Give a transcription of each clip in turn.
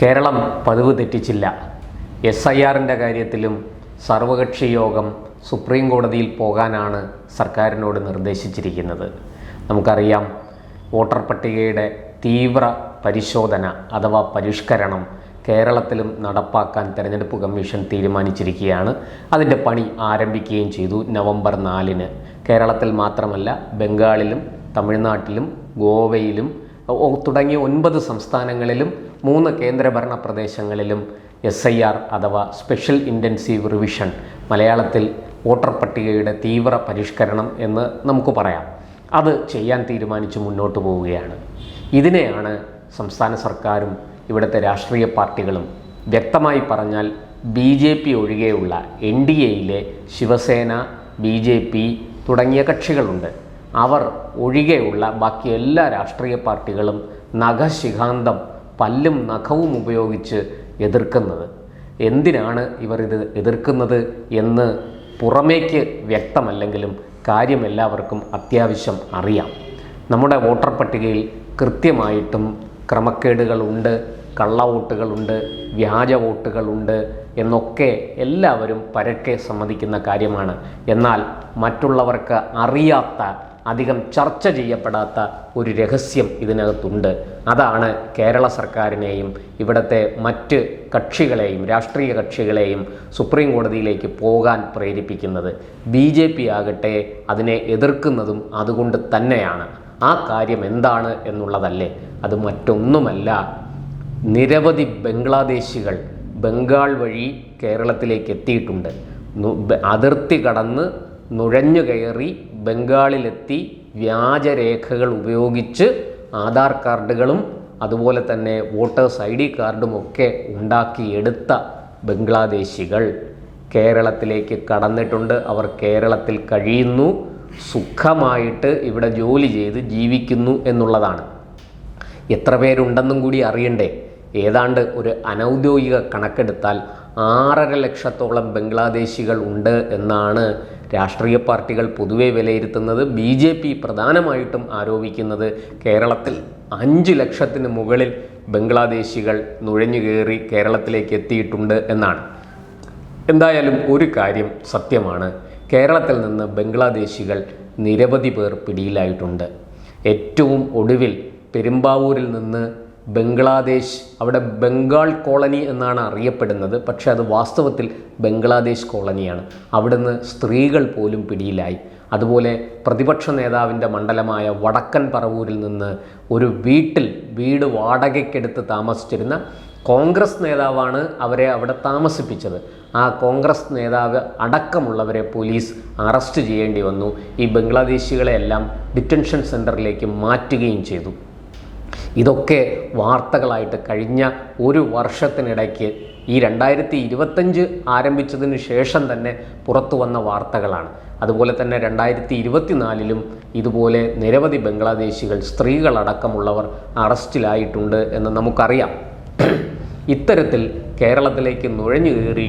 കേരളം പതിവ് തെറ്റിച്ചില്ല. S I ആറിന്റെ കാര്യത്തിലും സർവകക്ഷി യോഗം സുപ്രീം കോടതിയിൽ പോകാനാണ് സർക്കാരിനോട് നിർദ്ദേശിച്ചിരിക്കുന്നത്. നമുക്കറിയാം വോട്ടർ പട്ടികയുടെ തീവ്ര പരിശോധന അഥവാ പരിഷ്കരണം കേരളത്തിലും നടപ്പാക്കാൻ തെരഞ്ഞെടുപ്പ് കമ്മീഷൻ തീരുമാനിച്ചിരിക്കുകയാണ്. അതിന്റെ പണി ആരംഭിക്കുകയും ചെയ്തു നവംബർ നാലിന്. കേരളത്തിൽ മാത്രമല്ല ബംഗാളിലും തമിഴ്നാട്ടിലും ഗോവയിലും തുടങ്ങിയ ഒൻപത് സംസ്ഥാനങ്ങളിലും മൂന്ന് കേന്ദ്രഭരണ പ്രദേശങ്ങളിലും എസ് ഐ ആർ അഥവാ സ്പെഷ്യൽ ഇന്റൻസീവ് റിവിഷൻ മലയാളത്തിൽ വോട്ടർ പട്ടികയുടെ തീവ്ര പരിഷ്കരണം എന്ന് നമുക്ക് പറയാം. അത് ചെയ്യാൻ തീരുമാനിച്ച് മുന്നോട്ട് പോവുകയാണ്. ഇതിനെയാണ് സംസ്ഥാന സർക്കാരും ഇവിടുത്തെ രാഷ്ട്രീയ പാർട്ടികളും വ്യക്തമായി പറഞ്ഞാൽ ബി ജെ പി ഒഴികെയുള്ള എൻ ഡി എയിലെ ശിവസേന ബി ജെ പി തുടങ്ങിയ കക്ഷികളുണ്ട്. അവർ ഒഴികെയുള്ള ബാക്കി എല്ലാ രാഷ്ട്രീയ പാർട്ടികളും നഖശിഖാന്തം പല്ലും നഖവും ഉപയോഗിച്ച് എതിർക്കുന്നത്. എന്തിനാണ് ഇവർ ഇത് എതിർക്കുന്നത് എന്ന് പുറമേക്ക് വ്യക്തമല്ലെങ്കിലും കാര്യം എല്ലാവർക്കും അത്യാവശ്യം അറിയാം. നമ്മുടെ വോട്ടർ പട്ടികയിൽ കൃത്യമായിട്ടും ക്രമക്കേടുകളുണ്ട് കള്ള വോട്ടുകളുണ്ട് വ്യാജ വോട്ടുകളുണ്ട് എന്നൊക്കെ എല്ലാവരും പരക്കെ സമ്മതിക്കുന്ന കാര്യമാണ്. എന്നാൽ മറ്റുള്ളവർക്ക് അറിയാത്ത അധികം ചർച്ച ചെയ്യപ്പെടാത്ത ഒരു രഹസ്യം ഇതിനകത്തുണ്ട്. അതാണ് കേരള സർക്കാരിനെയും ഇവിടുത്തെ മറ്റ് കക്ഷികളെയും രാഷ്ട്രീയ കക്ഷികളെയും സുപ്രീം കോടതിയിലേക്ക് പോകാൻ പ്രേരിപ്പിക്കുന്നത്. ബി ജെ പി ആകട്ടെ അതിനെ എതിർക്കുന്നതും അതുകൊണ്ട് തന്നെയാണ്. ആ കാര്യം എന്താണ് എന്നുള്ളതല്ലേ? അത് മറ്റൊന്നുമല്ല. നിരവധി ബംഗ്ലാദേശികൾ ബംഗാൾ വഴി കേരളത്തിലേക്ക് എത്തിയിട്ടുണ്ട്. അതിർത്തി കടന്ന് നുഴഞ്ഞു കയറി ബംഗാളിലെത്തി വ്യാജരേഖകൾ ഉപയോഗിച്ച് ആധാർ കാർഡുകളും അതുപോലെ തന്നെ വോട്ടേഴ്സ് ഐ ഡി കാർഡും ഒക്കെ ഉണ്ടാക്കിയെടുത്ത ബംഗ്ലാദേശികൾ. കേരളത്തിലേക്ക് കടന്നിട്ടുണ്ട്. അവർ കേരളത്തിൽ കഴിയുന്നു. സുഖമായിട്ട് ഇവിടെ ജോലി ചെയ്ത് ജീവിക്കുന്നു എന്നുള്ളതാണ്. എത്ര പേരുണ്ടെന്നും കൂടി അറിയണ്ടേ. ഏതാണ്ട് ഒരു അനൗദ്യോഗിക കണക്കെടുത്താൽ ആറര ലക്ഷത്തോളം ബംഗ്ലാദേശികൾ ഉണ്ട് എന്നാണ് രാഷ്ട്രീയ പാർട്ടികൾ പൊതുവെ വിലയിരുത്തുന്നത്. ബി ജെ പി പ്രധാനമായിട്ടും ആരോപിക്കുന്നത് കേരളത്തിൽ അഞ്ച് ലക്ഷത്തിന് മുകളിൽ ബംഗ്ലാദേശികൾ നുഴഞ്ഞു കയറി കേരളത്തിലേക്ക് എത്തിയിട്ടുണ്ട് എന്നാണ്. എന്തായാലും ഒരു കാര്യം സത്യമാണ്. കേരളത്തിൽ നിന്ന് ബംഗ്ലാദേശികൾ നിരവധി പേർ പിടിയിലായിട്ടുണ്ട്. ഏറ്റവും ഒടുവിൽ പെരുമ്പാവൂരിൽ നിന്ന് ബംഗ്ലാദേശ് അവിടെ ബംഗാൾ കോളനി എന്നാണ് അറിയപ്പെടുന്നത്. പക്ഷേ അത് വാസ്തവത്തിൽ ബംഗ്ലാദേശ് കോളനിയാണ്. അവിടുന്ന് സ്ത്രീകൾ പോലും പിടിയിലായി. അതുപോലെ പ്രതിപക്ഷ നേതാവിന്റെ മണ്ഡലമായ വടക്കൻ പറവൂരിൽ നിന്ന് ഒരു വീട്ടിൽ വീട് വാടകയ്ക്കെടുത്ത് താമസിച്ചിരുന്ന കോൺഗ്രസ് നേതാവാണ് അവരെ അവിടെ താമസിപ്പിച്ചത്. ആ കോൺഗ്രസ് നേതാവ് അടക്കമുള്ളവരെ പോലീസ് അറസ്റ്റ് ചെയ്യേണ്ടി വന്നു. ഈ ബംഗ്ലാദേശികളെ എല്ലാം ഡിറ്റൻഷൻ സെന്ററിലേക്ക് മാറ്റുകയും ചെയ്തു. ഇതൊക്കെ വാർത്തകളായിട്ട് കഴിഞ്ഞ ഒരു വർഷത്തിനിടയ്ക്ക് ഈ രണ്ടായിരത്തി ഇരുപത്തഞ്ച് ആരംഭിച്ചതിന് ശേഷം തന്നെ പുറത്തു വന്ന വാർത്തകളാണ്. അതുപോലെ തന്നെ രണ്ടായിരത്തി ഇരുപത്തിനാലിലും ഇതുപോലെ നിരവധി ബംഗ്ലാദേശികൾ സ്ത്രീകളടക്കമുള്ളവർ അറസ്റ്റിലായിട്ടുണ്ട് എന്ന് നമുക്കറിയാം. ഇത്തരത്തിൽ കേരളത്തിലേക്ക് നുഴഞ്ഞു കയറി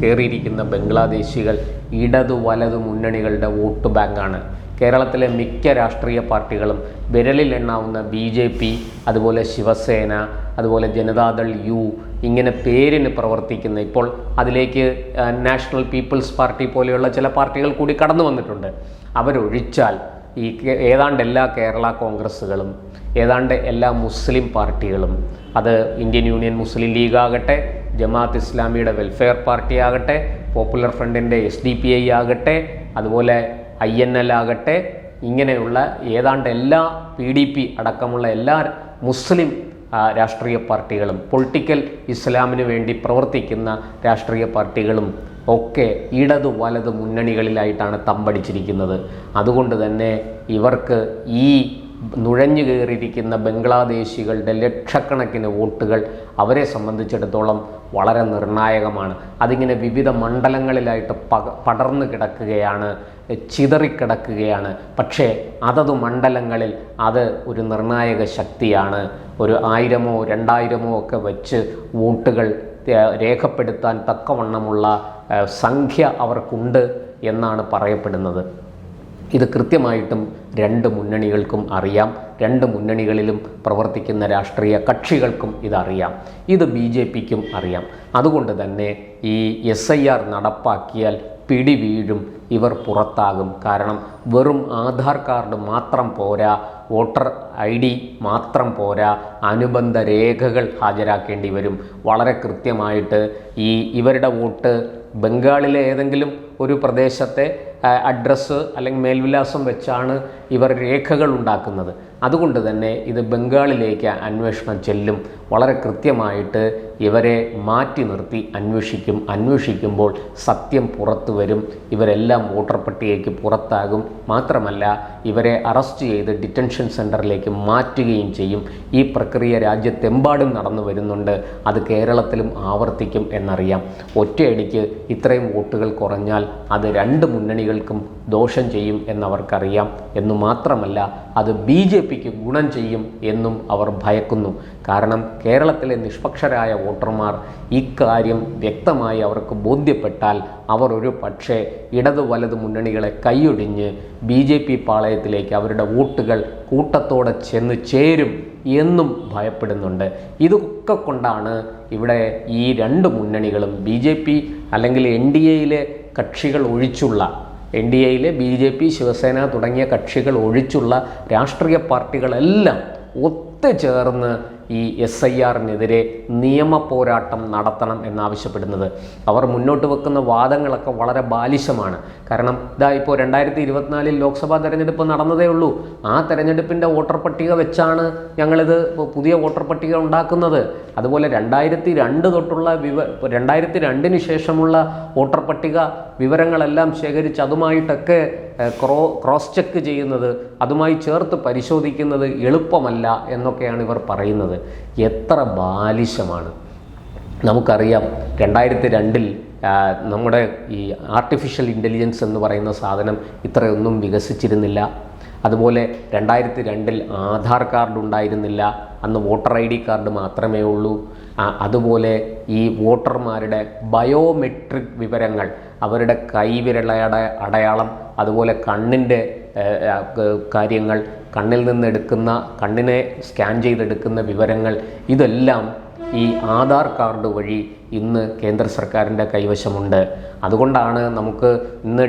കയറിയിരിക്കുന്ന ബംഗ്ലാദേശികൾ ഇടതു വലതു മുന്നണികളുടെ വോട്ട് ബാങ്കാണ്. കേരളത്തിലെ മിക്ക രാഷ്ട്രീയ പാർട്ടികളും വിരലിൽ എണ്ണാവുന്ന ബി ജെ പി അതുപോലെ ശിവസേന അതുപോലെ ജനതാദൾ യു ഇങ്ങനെ പേരിന് പ്രവർത്തിക്കുന്ന ഇപ്പോൾ അതിലേക്ക് നാഷണൽ പീപ്പിൾസ് പാർട്ടി പോലെയുള്ള ചില പാർട്ടികൾ കൂടി കടന്നു വന്നിട്ടുണ്ട്. അവരൊഴിച്ചാൽ ഈ ഏതാണ്ട് എല്ലാ കേരള കോൺഗ്രസ്സുകളും ഏതാണ്ട് എല്ലാ മുസ്ലിം പാർട്ടികളും അത് ഇന്ത്യൻ യൂണിയൻ മുസ്ലിം ലീഗ് ആകട്ടെ ജമാഅത്ത് ഇസ്ലാമിയുടെ വെൽഫെയർ പാർട്ടി ആകട്ടെ പോപ്പുലർ ഫ്രണ്ടിന്റെ എസ് ഡി പി ഐ ആകട്ടെ അതുപോലെ ഐ എൻ എൽ ആകട്ടെ ഇങ്ങനെയുള്ള ഏതാണ്ട് എല്ലാ പി ഡി പി അടക്കമുള്ള എല്ലാ മുസ്ലിം രാഷ്ട്രീയ പാർട്ടികളും പൊളിറ്റിക്കൽ ഇസ്ലാമിന് വേണ്ടി പ്രവർത്തിക്കുന്ന രാഷ്ട്രീയ പാർട്ടികളും ഒക്കെ ഇടതു വലതു മുന്നണികളിലായിട്ടാണ് തമ്പടിച്ചിരിക്കുന്നത്. അതുകൊണ്ട് തന്നെ ഇവർക്ക് ഈ നുഴഞ്ഞു കയറിയിരിക്കുന്ന ബംഗ്ലാദേശികളുടെ ലക്ഷക്കണക്കിന് വോട്ടുകൾ അവരെ സംബന്ധിച്ചിടത്തോളം വളരെ നിർണായകമാണ്. അതിങ്ങനെ വിവിധ മണ്ഡലങ്ങളിലായിട്ട് പക പടർന്നു കിടക്കുകയാണ് ചിതറിക്കിടക്കുകയാണ്. പക്ഷേ അതത് മണ്ഡലങ്ങളിൽ അത് ഒരു നിർണായക ശക്തിയാണ്. ഒരു ആയിരമോ രണ്ടായിരമോ ഒക്കെ വച്ച് വോട്ടുകൾ രേഖപ്പെടുത്താൻ തക്കവണ്ണമുള്ള സംഖ്യ അവർക്കുണ്ട് എന്നാണ് പറയപ്പെടുന്നത്. ഇത് കൃത്യമായിട്ടും രണ്ട് മുന്നണികൾക്കും അറിയാം. രണ്ട് മുന്നണികളിലും പ്രവർത്തിക്കുന്ന രാഷ്ട്രീയ കക്ഷികൾക്കും ഇതറിയാം. ഇത് ബി ജെ പിക്കും അറിയാം. അതുകൊണ്ട് തന്നെ ഈ എസ് ഐ ആർ നടപ്പാക്കിയാൽ പിടി വീഴും ഇവർ പുറത്താകും. കാരണം വെറും ആധാർ കാർഡ് മാത്രം പോരാ വോട്ടർ ഐ ഡി മാത്രം പോരാ അനുബന്ധ രേഖകൾ ഹാജരാക്കേണ്ടി വരും. വളരെ കൃത്യമായിട്ട് ഈ ഇവരുടെ വോട്ട് ബംഗാളിലെ ഏതെങ്കിലും ഒരു പ്രദേശത്തെ അഡ്രസ്സ് അല്ലെങ്കിൽ മേൽവിലാസം വെച്ചാണ് ഇവർ രേഖകൾ ഉണ്ടാക്കുന്നത്. അതുകൊണ്ട് തന്നെ ഇത് ബംഗാളിലേക്ക് അന്വേഷണം ചെല്ലും. വളരെ കൃത്യമായിട്ട് ഇവരെ മാറ്റി നിർത്തി അന്വേഷിക്കും അന്വേഷിക്കുമ്പോൾ സത്യം പുറത്തു വരും. ഇവരെല്ലാം വോട്ടർ പട്ടികയ്ക്ക് പുറത്താകും. മാത്രമല്ല ഇവരെ അറസ്റ്റ് ചെയ്ത് ഡിറ്റൻഷൻ സെന്ററിലേക്ക് മാറ്റുകയും ചെയ്യും. ഈ പ്രക്രിയ രാജ്യത്തെമ്പാടും നടന്നു വരുന്നുണ്ട്. അത് കേരളത്തിലും ആവർത്തിക്കും എന്നറിയാം. ഒറ്റയടിക്ക് ഇത്രയും വോട്ടുകൾ കുറഞ്ഞാൽ അത് രണ്ട് മുന്നണികൾക്കും ദോഷം ചെയ്യും എന്നവർക്കറിയാം. എന്നു മാത്രമല്ല അത് ബി ജെ പിക്ക് ഗുണം ചെയ്യും എന്നും അവർ ഭയക്കുന്നു. കാരണം കേരളത്തിലെ നിഷ്പക്ഷരായ വോട്ടർമാർ ഇക്കാര്യം വ്യക്തമായി അവർക്ക് ബോധ്യപ്പെട്ടാൽ അവർ ഒരു പക്ഷേ ഇടതു വലതു മുന്നണികളെ കൈയൊടിഞ്ഞ് ബി ജെ പി പാളയത്തിലേക്ക് അവരുടെ വോട്ടുകൾ കൂട്ടത്തോടെ ചെന്ന് ചേരും എന്നും ഭയപ്പെടുന്നുണ്ട്. ഇതൊക്കെ കൊണ്ടാണ് ഇവിടെ ഈ രണ്ട് മുന്നണികളും ബി ജെ പി അല്ലെങ്കിൽ എൻ ഡി എയിലെ കക്ഷികൾ ഒഴിച്ചുള്ള എൻ ഡി എയിലെ ബി ജെ പി ശിവസേന തുടങ്ങിയ കക്ഷികൾ ഒഴിച്ചുള്ള രാഷ്ട്രീയ പാർട്ടികളെല്ലാം ഒത്തുചേർന്ന് ഈ എസ് ഐ ആറിനെതിരെ നിയമ പോരാട്ടം നടത്തണം എന്നാവശ്യപ്പെടുന്നത്. അവർ മുന്നോട്ട് വെക്കുന്ന വാദങ്ങളൊക്കെ വളരെ ബാലിശമാണ്. കാരണം ഇതാ ഇപ്പോൾ രണ്ടായിരത്തി ഇരുപത്തിനാലിൽ ലോക്സഭാ തെരഞ്ഞെടുപ്പ് നടന്നതേ ഉള്ളൂ. ആ തെരഞ്ഞെടുപ്പിന്റെ വോട്ടർ പട്ടിക വെച്ചാണ് ഞങ്ങളിത് പുതിയ വോട്ടർ പട്ടിക ഉണ്ടാക്കുന്നത്. അതുപോലെ രണ്ടായിരത്തി രണ്ട് തൊട്ടുള്ള വിവ രണ്ടായിരത്തി രണ്ടിന് ശേഷമുള്ള വോട്ടർ പട്ടിക വിവരങ്ങളെല്ലാം ശേഖരിച്ച് അതുമായിട്ടൊക്കെ ക്രോ ക്രോസ് ചെക്ക് ചെയ്യുന്നത് അതുമായി ചേർത്ത് പരിശോധിക്കുന്നത് എളുപ്പമല്ല എന്നൊക്കെയാണ് ഇവർ പറയുന്നത്. എത്ര ബാലിശമാണ്. നമുക്കറിയാം രണ്ടായിരത്തി രണ്ടിൽ നമ്മുടെ ഈ ആർട്ടിഫിഷ്യൽ ഇന്റലിജൻസ് എന്ന് പറയുന്ന സാധനം ഇത്രയൊന്നും വികസിച്ചിരുന്നില്ല. അതുപോലെ രണ്ടായിരത്തി രണ്ടിൽ ആധാർ കാർഡ് ഉണ്ടായിരുന്നില്ല. അന്ന് വോട്ടർ ഐ ഡി കാർഡ് മാത്രമേ ഉള്ളൂ. അതുപോലെ ഈ വോട്ടർമാരുടെ ബയോമെട്രിക് വിവരങ്ങൾ അവരുടെ കൈവിരളയുടെ അടയാളം അതുപോലെ കണ്ണിന്റെ കാര്യങ്ങൾ കണ്ണിൽ നിന്ന് എടുക്കുന്ന കണ്ണിനെ സ്കാൻ ചെയ്തെടുക്കുന്ന വിവരങ്ങൾ ഇതെല്ലാം ഈ ആധാർ കാർഡ് വഴി ഇന്ന് കേന്ദ്ര സർക്കാരിന്റെ കൈവശമുണ്ട്. അതുകൊണ്ടാണ് നമുക്ക് ഇന്ന്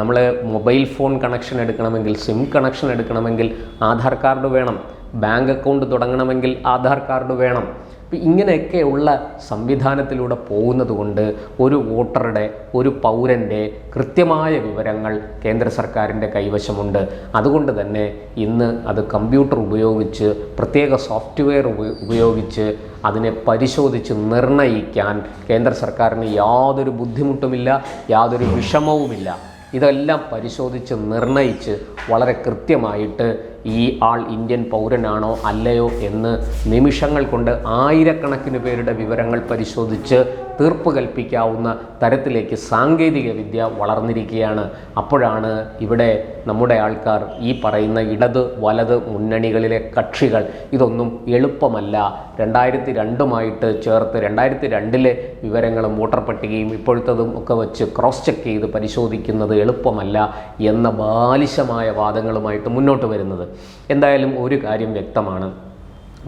നമ്മൾ മൊബൈൽ ഫോൺ കണക്ഷൻ എടുക്കണമെങ്കിൽ സിം കണക്ഷൻ എടുക്കണമെങ്കിൽ ആധാർ കാർഡ് വേണം. ബാങ്ക് അക്കൗണ്ട് തുടങ്ങണമെങ്കിൽ ആധാർ കാർഡ് വേണം. ഇപ്പം ഇങ്ങനെയൊക്കെയുള്ള സംവിധാനത്തിലൂടെ പോകുന്നത് കൊണ്ട് ഒരു വോട്ടറുടെ ഒരു പൗരന്റെ കൃത്യമായ വിവരങ്ങൾ കേന്ദ്ര സർക്കാരിന്റെ കൈവശമുണ്ട്. അതുകൊണ്ട് തന്നെ ഇന്ന് അത് കമ്പ്യൂട്ടർ ഉപയോഗിച്ച് പ്രത്യേക സോഫ്റ്റ്വെയർ ഉപയോഗിച്ച് അതിനെ പരിശോധിച്ച് നിർണയിക്കാൻ കേന്ദ്ര സർക്കാരിന് യാതൊരു ബുദ്ധിമുട്ടുമില്ല യാതൊരു വിഷമവുമില്ല. ഇതെല്ലാം പരിശോധിച്ച് നിർണയിച്ച് വളരെ കൃത്യമായിട്ട് ഈ ആൾ ഇന്ത്യൻ പൗരനാണോ അല്ലയോ എന്ന് നിമിഷങ്ങൾ കൊണ്ട് ആയിരക്കണക്കിന് പേരുടെ വിവരങ്ങൾ പരിശോധിച്ച് തീർപ്പ് കൽപ്പിക്കാവുന്ന തരത്തിലേക്ക് സാങ്കേതിക വിദ്യ വളർന്നിരിക്കുകയാണ്. അപ്പോഴാണ് ഇവിടെ നമ്മുടെ ആൾക്കാർ ഈ പറയുന്ന ഇടത് വലത് മുന്നണികളിലെ കക്ഷികൾ ഇതൊന്നും എളുപ്പമല്ല. രണ്ടായിരത്തി രണ്ടുമായിട്ട് ചേർത്ത് രണ്ടായിരത്തി രണ്ടിലെ വിവരങ്ങളും വോട്ടർ പട്ടികയും ഇപ്പോഴത്തതും ഒക്കെ വെച്ച് ക്രോസ് ചെക്ക് ചെയ്ത് പരിശോധിക്കുന്നത് എളുപ്പമല്ല എന്ന ബാലിശമായ വാദങ്ങളുമായിട്ട് മുന്നോട്ട് വരുന്നത്. എന്തായാലും ഒരു കാര്യം വ്യക്തമാണ്.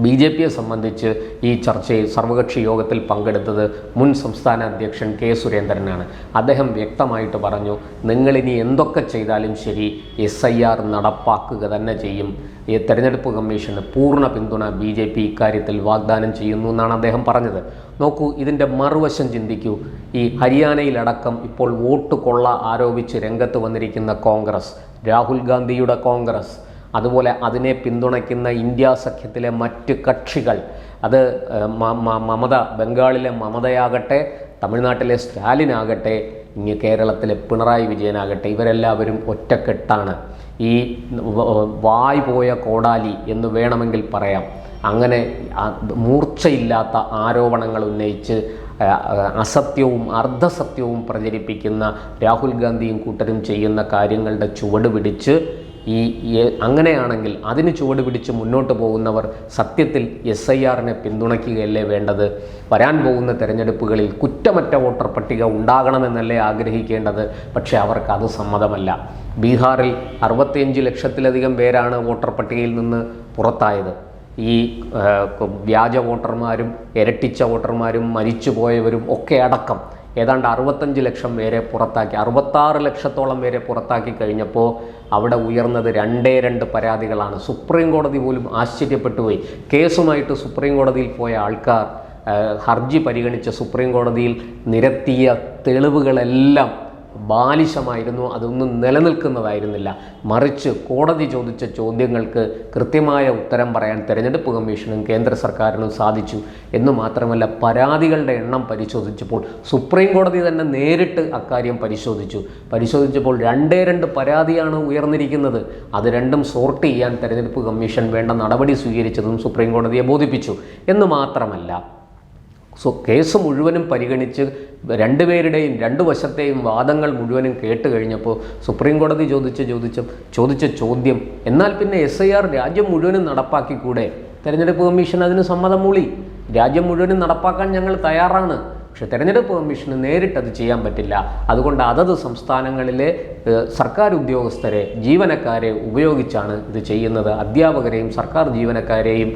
ബി ജെ പിയെ സംബന്ധിച്ച് ഈ ചർച്ചയിൽ സർവകക്ഷി യോഗത്തിൽ പങ്കെടുത്തത് മുൻ സംസ്ഥാന അധ്യക്ഷൻ കെ സുരേന്ദ്രനാണ്. അദ്ദേഹം വ്യക്തമായിട്ട് പറഞ്ഞു നിങ്ങളിനി എന്തൊക്കെ ചെയ്താലും ശരി എസ് ഐ ആർ നടപ്പാക്കുക തന്നെ ചെയ്യും. ഈ തെരഞ്ഞെടുപ്പ് കമ്മീഷന് പൂർണ പിന്തുണ ബി ജെ പി ഇക്കാര്യത്തിൽ വാഗ്ദാനം ചെയ്യുന്നു എന്നാണ് അദ്ദേഹം പറഞ്ഞത്. നോക്കൂ ഇതിന്റെ മറുവശം ചിന്തിക്കൂ. ഈ ഹരിയാനയിലടക്കം ഇപ്പോൾ വോട്ട് കൊള്ള ആരോപിച്ച് രംഗത്ത് വന്നിരിക്കുന്ന കോൺഗ്രസ് രാഹുൽ ഗാന്ധിയുടെ കോൺഗ്രസ് അതുപോലെ അതിനെ പിന്തുണയ്ക്കുന്ന ഇന്ത്യ സഖ്യത്തിലെ മറ്റ് കക്ഷികൾ. അത് മമത ബംഗാളിലെ മമതയാകട്ടെ തമിഴ്നാട്ടിലെ സ്റ്റാലിനാകട്ടെ ഇങ്ങ് കേരളത്തിലെ പിണറായി വിജയനാകട്ടെ ഇവരെല്ലാവരും ഒറ്റക്കെട്ടാണ്. ഈ വായ് പോയ കോടാലി എന്ന് വേണമെങ്കിൽ പറയാം. അങ്ങനെ മൂർച്ചയില്ലാത്ത ആരോപണങ്ങൾ ഉന്നയിച്ച് അസത്യവും അർദ്ധസത്യവും പ്രചരിപ്പിക്കുന്ന രാഹുൽ ഗാന്ധിയും കൂട്ടരും ചെയ്യുന്ന കാര്യങ്ങളുടെ ചുവട് പിടിച്ച് ഈ അങ്ങനെയാണെങ്കിൽ അതിന് ചുവട് പിടിച്ച് മുന്നോട്ട് പോകുന്നവർ സത്യത്തിൽ എസ് ഐ ആറിനെ പിന്തുണയ്ക്കുകയല്ലേ വേണ്ടത്? വരാൻ പോകുന്ന തെരഞ്ഞെടുപ്പുകളിൽ കുറ്റമറ്റ വോട്ടർ പട്ടിക ഉണ്ടാകണമെന്നല്ലേ ആഗ്രഹിക്കേണ്ടത്? പക്ഷേ അവർക്ക് അത് സമ്മതമല്ല. ബീഹാറിൽ അറുപത്തിയഞ്ച് ലക്ഷത്തിലധികം പേരാണ് വോട്ടർ പട്ടികയിൽ നിന്ന് പുറത്തായത്. ഈ വ്യാജ വോട്ടർമാരും ഇരട്ടിച്ച വോട്ടർമാരും മരിച്ചുപോയവരും ഒക്കെ അടക്കം. ഏതാണ്ട് അറുപത്തഞ്ച് ലക്ഷം പേരെ പുറത്താക്കി അറുപത്താറ് ലക്ഷത്തോളം പേരെ പുറത്താക്കി കഴിഞ്ഞപ്പോൾ അവിടെ ഉയർന്നത് രണ്ടേ രണ്ട് പരാതികളാണ്. സുപ്രീം കോടതി പോലും ആശ്ചര്യപ്പെട്ടു പോയി. കേസുമായിട്ട് സുപ്രീം കോടതിയിൽ പോയ ആൾക്കാർ ഹർജി പരിഗണിച്ച സുപ്രീം കോടതിയിൽ നിരത്തിയ തെളിവുകളെല്ലാം ബാലിശമായിരുന്നു അതൊന്നും നിലനിൽക്കുന്നതായിരുന്നില്ല. മറിച്ച് കോടതി ചോദിച്ച ചോദ്യങ്ങൾക്ക് കൃത്യമായ ഉത്തരം പറയാൻ തെരഞ്ഞെടുപ്പ് കമ്മീഷനും കേന്ദ്ര സർക്കാരിനും സാധിച്ചു. എന്ന് മാത്രമല്ല പരാതികളുടെ എണ്ണം പരിശോധിച്ചപ്പോൾ സുപ്രീം കോടതി തന്നെ നേരിട്ട് അക്കാര്യം പരിശോധിച്ചു. പരിശോധിച്ചപ്പോൾ രണ്ടേ രണ്ട് പരാതിയാണ് ഉയർന്നിരിക്കുന്നത്. അത് രണ്ടും സോർട്ട് ചെയ്യാൻ തെരഞ്ഞെടുപ്പ് കമ്മീഷൻ വേണ്ട നടപടി സ്വീകരിച്ചതും സുപ്രീം കോടതിയെ ബോധിപ്പിച്ചു. എന്ന് മാത്രമല്ല സോ കേസ് മുഴുവനും പരിഗണിച്ച് രണ്ടുപേരുടെയും രണ്ടു വശത്തെയും വാദങ്ങൾ മുഴുവനും കേട്ട് കഴിഞ്ഞപ്പോൾ സുപ്രീം കോടതി ചോദിച്ച ചോദിച്ച ചോദിച്ച ചോദ്യം എന്നാൽ പിന്നെ എസ് ഐ ആർ രാജ്യം മുഴുവനും നടപ്പാക്കിക്കൂടെ? തെരഞ്ഞെടുപ്പ് കമ്മീഷൻ അതിന് സമ്മതം മൂളി. രാജ്യം മുഴുവനും നടപ്പാക്കാൻ ഞങ്ങൾ തയ്യാറാണ്. പക്ഷെ തെരഞ്ഞെടുപ്പ് കമ്മീഷന് നേരിട്ടത് ചെയ്യാൻ പറ്റില്ല. അതുകൊണ്ട് അതത് സംസ്ഥാനങ്ങളിലെ സർക്കാർ ഉദ്യോഗസ്ഥരെ ജീവനക്കാരെ ഉപയോഗിച്ചാണ് ഇത് ചെയ്യുന്നത്. അധ്യാപകരെയും സർക്കാർ ജീവനക്കാരെയും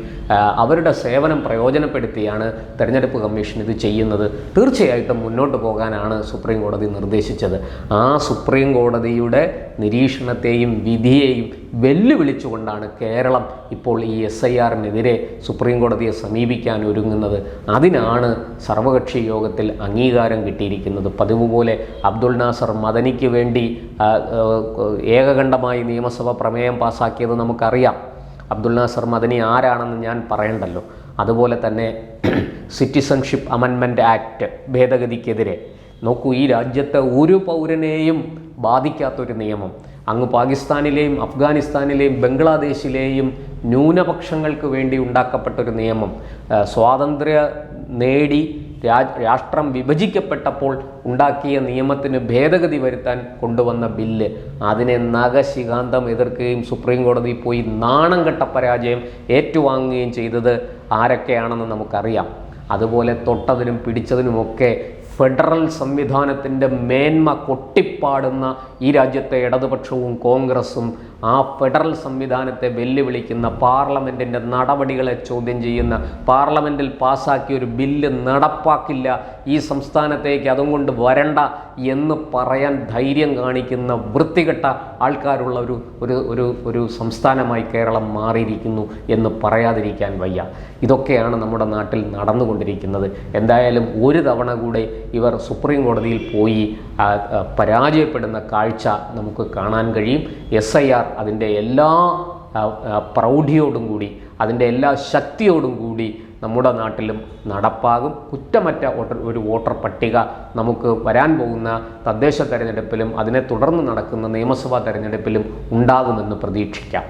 അവരുടെ സേവനം പ്രയോജനപ്പെടുത്തിയാണ് തെരഞ്ഞെടുപ്പ് കമ്മീഷൻ ഇത് ചെയ്യുന്നത്. തീർച്ചയായിട്ടും മുന്നോട്ട് പോകാനാണ് സുപ്രീം കോടതി നിർദ്ദേശിച്ചത്. ആ സുപ്രീം കോടതിയുടെ നിരീക്ഷണത്തെയും വിധിയെയും വെല്ലുവിളിച്ചുകൊണ്ടാണ് കേരളം ഇപ്പോൾ ഈ എസ് ഐ ആറിനെതിരെ സുപ്രീം കോടതിയെ സമീപിക്കാൻ ഒരുങ്ങുന്നത്. അതിനാണ് സർവകക്ഷി യോഗത്തിൽ അംഗീകാരം കിട്ടിയിരിക്കുന്നത്. പതിവ് പോലെ അബ്ദുൾ നാസർ മദനിക്ക് വേണ്ടി ഏകകണ്ഠമായി നിയമസഭ പ്രമേയം പാസാക്കിയത് നമുക്കറിയാം. അബ്ദുൾ നാസർ മദനി ആരാണെന്ന് ഞാൻ പറയണ്ടല്ലോ. അതുപോലെ തന്നെ സിറ്റിസൺഷിപ്പ് അമെൻമെന്റ് ആക്ട് ഭേദഗതിക്കെതിരെ. നോക്കൂ ഈ രാജ്യത്തെ ഒരു പൗരനെയും ബാധിക്കാത്തൊരു നിയമം. അങ്ങ് പാകിസ്ഥാനിലെയും അഫ്ഗാനിസ്ഥാനിലെയും ബംഗ്ലാദേശിലെയും ന്യൂനപക്ഷങ്ങൾക്ക് വേണ്ടി ഉണ്ടാക്കപ്പെട്ടൊരു നിയമം. സ്വാതന്ത്ര്യ നേടി രാഷ്ട്രം വിഭജിക്കപ്പെട്ടപ്പോൾ ഉണ്ടാക്കിയ നിയമത്തിന് ഭേദഗതി വരുത്താൻ കൊണ്ടുവന്ന ബില്ല്. അതിനെ നഖശികാന്തം എതിർക്കുകയും സുപ്രീം കോടതി പോയി നാണം കെട്ട പരാജയം ഏറ്റുവാങ്ങുകയും ചെയ്തത് ആരൊക്കെയാണെന്ന് നമുക്കറിയാം. അതുപോലെ തൊട്ടതിനും പിടിച്ചതിനുമൊക്കെ ഫെഡറൽ സംവിധാനത്തിന്റെ മേന്മ കൊട്ടിപ്പാടുന്ന ഈ രാജ്യത്തെ ഇടതുപക്ഷവും കോൺഗ്രസും ആ ഫെഡറൽ സംവിധാനത്തെ വെല്ലുവിളിക്കുന്ന പാർലമെന്റിന്റെ നടപടികളെ ചോദ്യം ചെയ്യുന്ന പാർലമെന്റിൽ പാസ്സാക്കിയ ഒരു ബില്ല് നടപ്പാക്കില്ല ഈ സംസ്ഥാനത്തേക്ക് അതും കൊണ്ട് വരണ്ട എന്ന് പറയാൻ ധൈര്യം കാണിക്കുന്ന വൃത്തികെട്ട ആൾക്കാരുള്ള ഒരു ഒരു ഒരു ഒരു സംസ്ഥാനമായി കേരളം മാറിയിരിക്കുന്നു എന്ന് പറയാതിരിക്കാൻ വയ്യ. ഇതൊക്കെയാണ് നമ്മുടെ നാട്ടിൽ നടന്നുകൊണ്ടിരിക്കുന്നത്. എന്തായാലും ഒരു തവണ കൂടെ ഇവർ സുപ്രീം കോടതിയിൽ പോയി പരാജയപ്പെടുന്ന കാഴ്ച നമുക്ക് കാണാൻ കഴിയും. എസ് ഐ ആർ അതിന്റെ എല്ലാ പ്രൗഢിയോടും കൂടി അതിന്റെ എല്ലാ ശക്തിയോടും കൂടി നമ്മുടെ നാട്ടിലും നടപ്പാകും. കുറ്റമറ്റ വോട്ടർ ഒരു വോട്ടർ പട്ടിക നമുക്ക് വരാൻ പോകുന്ന തദ്ദേശ തെരഞ്ഞെടുപ്പിലും അതിനെ തുടർന്ന് നടക്കുന്ന നിയമസഭാ തെരഞ്ഞെടുപ്പിലും ഉണ്ടാകുമെന്ന് പ്രതീക്ഷിക്കാം.